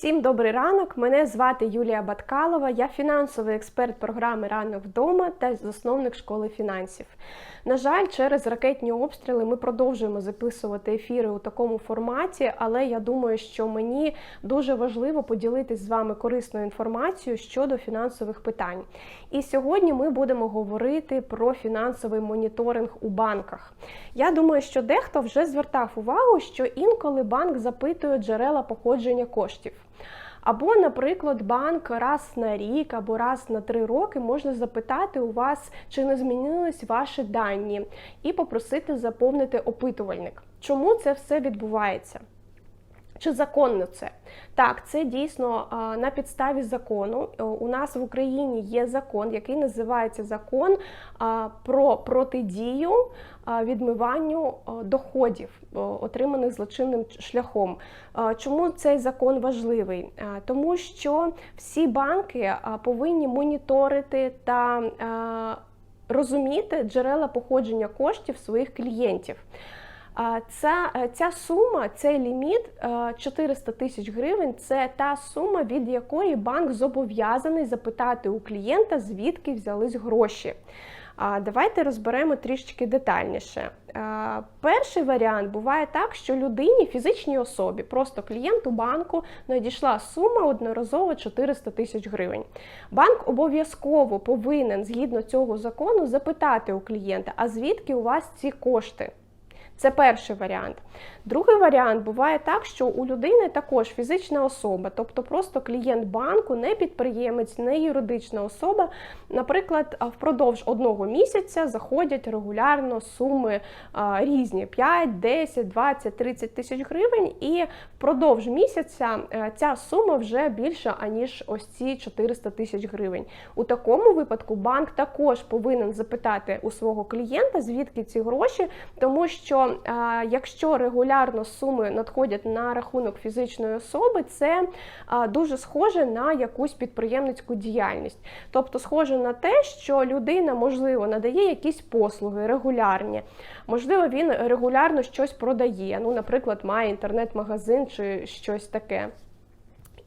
Всім добрий ранок. Мене звати Юлія Баткалова. Я фінансовий експерт програми Ранок вдома та засновник школи фінансів. На жаль, через ракетні обстріли ми продовжуємо записувати ефіри у такому форматі, але я думаю, що мені дуже важливо поділитись з вами корисною інформацією щодо фінансових питань. І сьогодні ми будемо говорити про фінансовий моніторинг у банках. Я думаю, що дехто вже звертав увагу, що інколи банк запитує джерела походження коштів. Або, наприклад, банк раз на рік або раз на три роки можна запитати у вас, чи не змінились ваші дані, і попросити заповнити опитувальник. Чому це все відбувається? Чи законно це? Так, це дійсно на підставі закону. Е, У нас в Україні є закон, який називається закон про протидію відмиванню доходів, отриманих злочинним шляхом. Чому цей закон важливий? Тому що всі банки повинні моніторити та розуміти джерела походження коштів своїх клієнтів. Ця, е, ця сума, цей ліміт е, 400 тисяч гривень це та сума, від якої банк зобов'язаний запитати у клієнта, звідки взялись гроші. Давайте розберемо трішечки детальніше. Перший варіант буває так, що людині, фізичній особі, просто клієнту банку надійшла сума одноразово 400 тисяч гривень. Банк обов'язково повинен згідно цього закону запитати у клієнта, а звідки у вас ці кошти. Це перший варіант. Другий варіант буває так, що у людини також фізична особа, тобто просто клієнт банку, не підприємець, не юридична особа. Наприклад, впродовж одного місяця заходять регулярно суми різні: 5, 10, 20, 30 тисяч гривень, і впродовж місяця е, ця сума вже більша, аніж ось ці 400 тисяч гривень. У такому випадку банк також повинен запитати у свого клієнта, звідки ці гроші, тому що а, якщо регулярно суми надходять на рахунок фізичної особи, це дуже схоже на якусь підприємницьку діяльність. Тобто, схоже на те, що людина, можливо, надає якісь послуги регулярні, можливо, він регулярно щось продає. Ну, наприклад, має інтернет-магазин чи щось таке.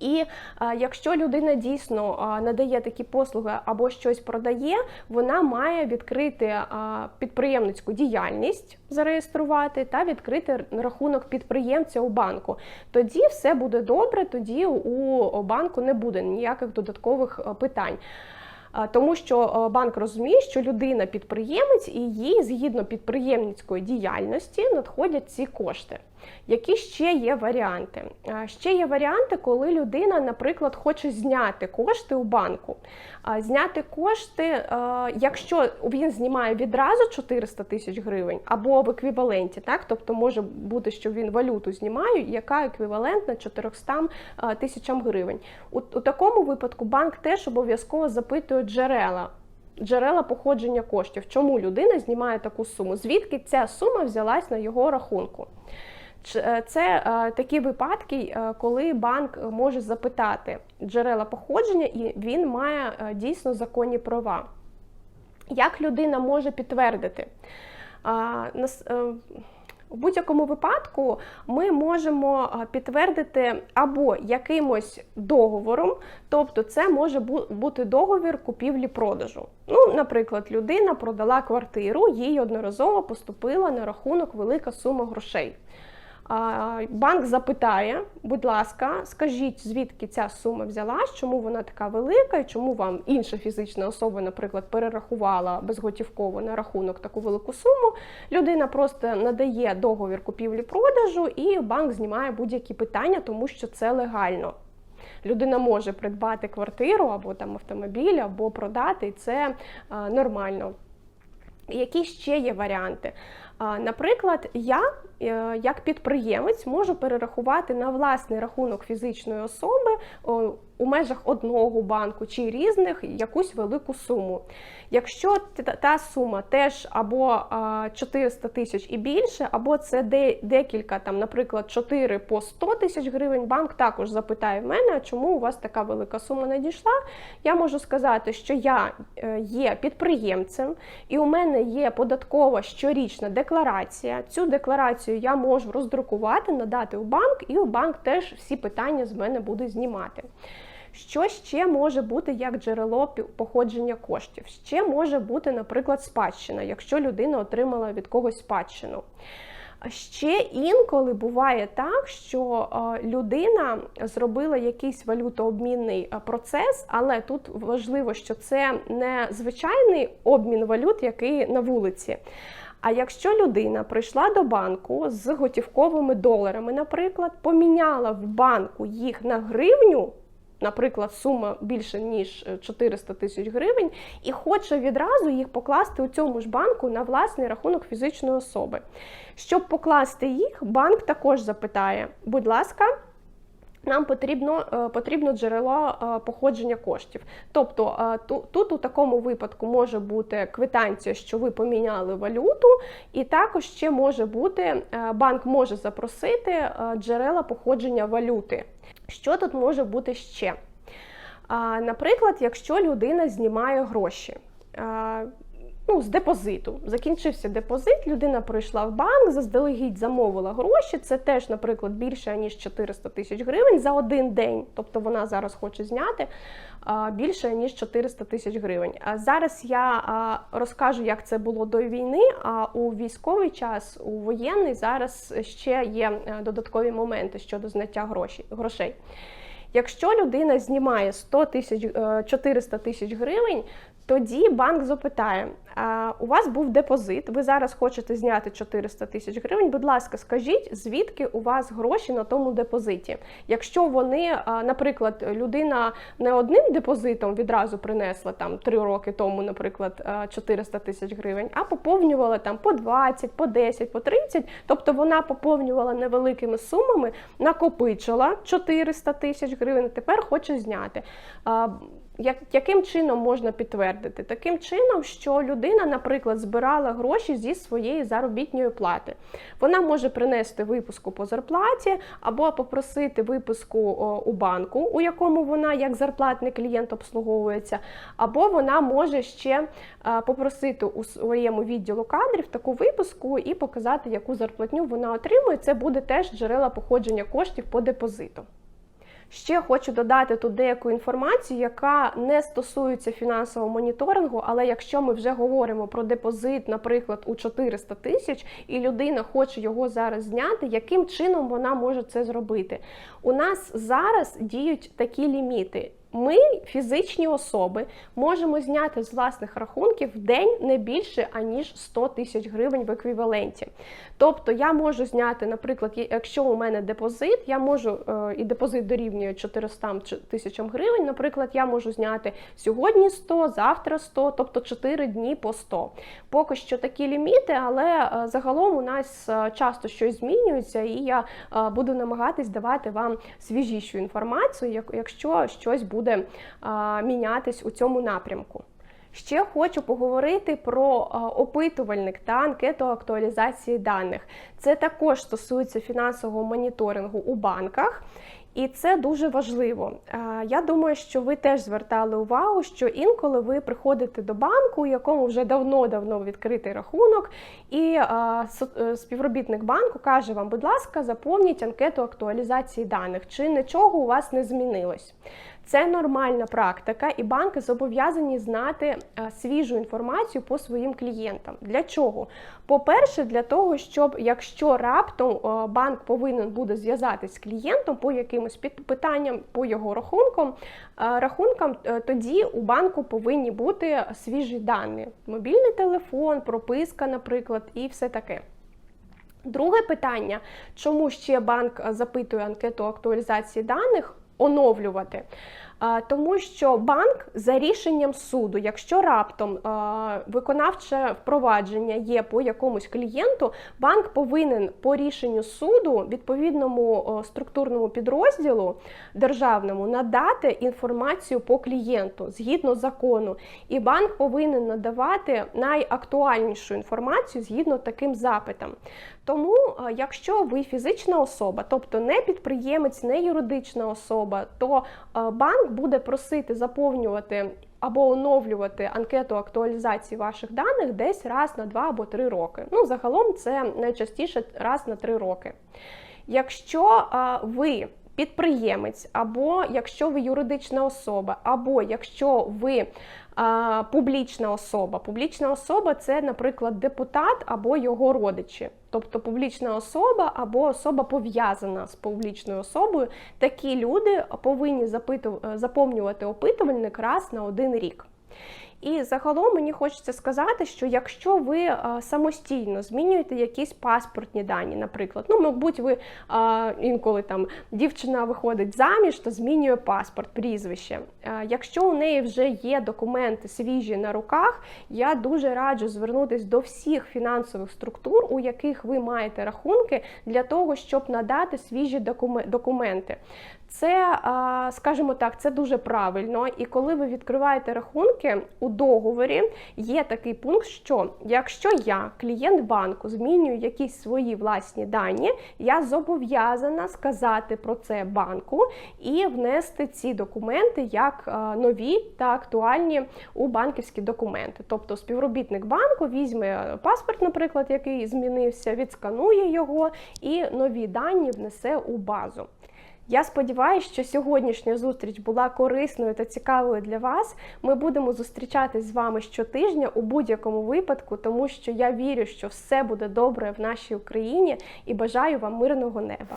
І а, якщо людина дійсно а, надає такі послуги або щось продає, вона має відкрити а, підприємницьку діяльність, зареєструвати та відкрити рахунок підприємця у банку. Тоді все буде добре, тоді у банку не буде ніяких додаткових питань. Тому що банк розуміє, що людина підприємець і їй згідно підприємницької діяльності надходять ці кошти. Які ще є варіанти? Ще є варіанти, коли людина, наприклад, хоче зняти кошти у банку. Зняти кошти, якщо він знімає відразу 400 тисяч гривень або в еквіваленті, так тобто може бути, що він валюту знімає, яка еквівалентна 400 тисячам гривень. У, у такому випадку банк теж обов'язково запитує джерела. Джерела походження коштів, чому людина знімає таку суму, звідки ця сума взялась на його рахунку. Це е, такі випадки, е, коли банк може запитати джерела походження, і він має е, дійсно законні права. Як людина може підтвердити? У будь-якому випадку ми можемо підтвердити або якимось договором, тобто це може бути договір купівлі-продажу. Ну, Наприклад, людина продала квартиру, їй одноразово поступила на рахунок велика сума грошей. Банк запитає, будь ласка, скажіть, звідки ця сума взялась, чому вона така велика, і чому вам інша фізична особа, наприклад, перерахувала безготівково на рахунок таку велику суму. Людина просто надає договір купівлі-продажу, і банк знімає будь-які питання, тому що це легально. Людина може придбати квартиру або там автомобіль, або продати, і це нормально. Які ще є варіанти? Наприклад, я е, як підприємець можу перерахувати на власний рахунок фізичної особи у межах одного банку чи різних якусь велику суму. Якщо та- сума теж або 400 тисяч і більше, або це декілька, там, наприклад, 4 по 100 тисяч гривень, банк також запитає в мене, чому у вас така велика сума надійшла. Я можу сказати, що я е, є підприємцем, і у мене є податкова щорічна декларація. Цю декларацію я можу роздрукувати, надати у банк, і у банк теж всі питання з мене буде знімати. Що ще може бути як джерело походження коштів? Ще може бути, наприклад, спадщина, якщо людина отримала від когось спадщину. Ще інколи буває так, що людина зробила якийсь валютообмінний процес, але тут важливо, що це не звичайний обмін валют, який на вулиці. А якщо людина прийшла до банку з готівковими доларами, наприклад, поміняла в банку їх на гривню, наприклад, сума більше ніж е, 400 тисяч гривень, і хоче відразу їх покласти у цьому ж банку на власний рахунок фізичної особи. Щоб покласти їх, банк також запитає: будь ласка. Нам потрібно е, потрібно джерело е, походження коштів. Тобто е, тут у такому випадку може бути квитанція, що ви поміняли валюту, і також ще може бути е, банк може запросити е, джерела походження валюти. Що тут може бути ще? Наприклад, якщо людина знімає гроші. Ну, з депозиту. Закінчився депозит, людина прийшла в банк, заздалегідь замовила гроші. Це теж, наприклад, більше ніж 400 тисяч гривень за один день. Тобто вона зараз хоче зняти більше ніж 400 тисяч гривень. А зараз я розкажу, як це було до війни. А у військовий час, у воєнний зараз ще є е, додаткові моменти щодо зняття грошей. Якщо людина знімає 100 тисяч е, 400 тисяч гривень, тоді банк запитає: у вас був депозит, ви зараз хочете зняти 400 тисяч гривень. Будь ласка, скажіть, звідки у вас гроші на тому депозиті? Якщо вони, наприклад, людина не одним депозитом відразу принесла там 3 роки тому, наприклад, 400 тисяч гривень, а поповнювала там по 20, по 10, по 30, тобто вона поповнювала невеликими сумами, накопичила 400 тисяч гривень, тепер хоче зняти. Як, яким чином можна підтвердити? Таким чином, що людина, наприклад, збирала гроші зі своєї заробітної плати. Вона може принести випуску по зарплаті або попросити виписку о, у банку, у якому вона як зарплатний клієнт обслуговується, або вона може ще е, попросити у своєму відділу кадрів таку виписку і показати, яку зарплатню вона отримує. Це буде теж джерела походження коштів по депозиту. Ще хочу додати тут деяку інформацію, яка не стосується фінансового моніторингу, але якщо ми вже говоримо про депозит, наприклад, у 400 тисяч, і людина хоче його зараз зняти, яким чином вона може це зробити? У нас зараз діють такі ліміти. Ми, фізичні особи, можемо зняти з власних рахунків в день не більше аніж 100 тисяч гривень в еквіваленті. Тобто я можу зняти, наприклад, якщо у мене депозит, я можу е, і депозит дорівнює 400 тисячам гривень. Наприклад, я можу зняти сьогодні 100, завтра 100, тобто 4 дні по 100. Поки що такі ліміти, але е, загалом у нас е, часто щось змінюється, і я буду намагатись давати вам свіжішу інформацію, якщо щось буде е, мінятись у цьому напрямку. Ще хочу поговорити про опитувальник та анкету актуалізації даних. Це також стосується фінансового моніторингу у банках. І це дуже важливо. Я думаю, що ви теж звертали увагу, що інколи ви приходите до банку, у якому вже давно-давно відкритий рахунок, і е, співробітник банку каже вам, будь ласка, заповніть анкету актуалізації даних, чи нічого у вас не змінилось. Це нормальна практика, і банки зобов'язані знати е, свіжу інформацію по своїм клієнтам. Для чого? По-перше, для того, щоб якщо раптом е, банк повинен буде зв'язатись з клієнтом по якимось питанням, по його рахункам, е, рахункам, е, тоді у банку повинні бути свіжі дані: мобільний телефон, прописка, наприклад, і все таке. Друге питання: чому ще банк запитує анкету актуалізації даних? Оновлювати. Тому що банк за рішенням суду, якщо раптом виконавче впровадження є по якомусь клієнту, банк повинен по рішенню суду відповідному структурному підрозділу державному надати інформацію по клієнту згідно закону. І банк повинен надавати найактуальнішу інформацію згідно таким запитам. Тому, е, якщо ви фізична особа, тобто не підприємець, не юридична особа, то е, банк буде просити заповнювати або оновлювати анкету актуалізації ваших даних десь раз на два або три роки. Ну, загалом це найчастіше раз на три роки. Якщо е, ви підприємець, або якщо ви юридична особа, або якщо ви а, публічна особа. Публічна особа це, наприклад, депутат або його родичі, тобто публічна особа або особа пов'язана з публічною особою. Такі люди повинні запиту, заповнювати опитувальник раз на один рік. І загалом мені хочеться сказати, що якщо ви а, самостійно змінюєте якісь паспортні дані, наприклад, ну, мабуть, ви а, інколи там дівчина виходить заміж, то змінює паспорт, прізвище. А, якщо у неї вже є документи свіжі на руках, я дуже раджу звернутися до всіх фінансових структур, у яких ви маєте рахунки, для того, щоб надати свіжі документи. Це, скажімо так, це дуже правильно. І коли ви відкриваєте рахунки у договорі, є такий пункт, що якщо я, клієнт банку, змінюю якісь свої власні дані, я зобов'язана сказати про це банку і внести ці документи як нові та актуальні у банківські документи. Тобто співробітник банку візьме паспорт, наприклад, який змінився, відсканує його і нові дані внесе у базу. Я сподіваюся, що сьогоднішня зустріч була корисною та цікавою для вас. Ми будемо зустрічатись з вами щотижня у будь-якому випадку, тому що я вірю, що все буде добре в нашій Україні і бажаю вам мирного неба.